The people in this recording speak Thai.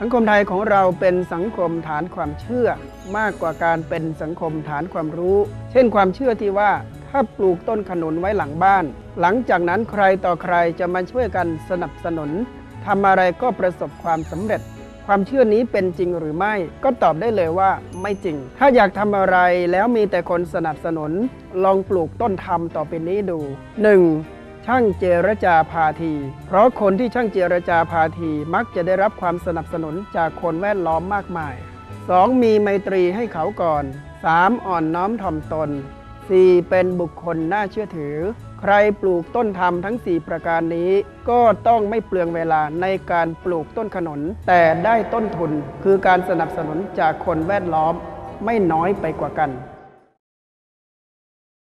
สังคมไทยของเราเป็นสังคมฐานความเชื่อ มากกว่าการเป็นสังคมฐานความรู้ เช่นความเชื่อที่ว่าถ้าปลูกต้นขนุนไว้หลังบ้าน หลังจากนั้นใครต่อใครจะมาช่วยกันสนับสนุนทำอะไรก็ประสบความสำเร็จ ความเชื่อนี้เป็นจริงหรือไม่ ก็ตอบได้เลยว่าไม่จริง ถ้าอยากทำอะไรแล้วมีแต่คนสนับสนุน ลองปลูกต้นธรรมต่อไปนี้ดู 1. ช่างเจรจาพาที เพราะคนที่ช่างเจรจาพาทีมักจะได้รับความสนับสนุนจากคนแวดล้อมมากมาย 2. มีไมตรีให้เขาก่อน 3. อ่อนน้อมถ่อมตน 4. เป็นบุคคลน่าเชื่อถือ ใครปลูกต้นธรรมทั้ง 4 ประการนี้ ก็ต้องไม่เปลืองเวลาในการปลูกต้นขนุน แต่ได้ต้นทุนคือการสนับสนุนจากคนแวดล้อมไม่น้อยไปกว่ากัน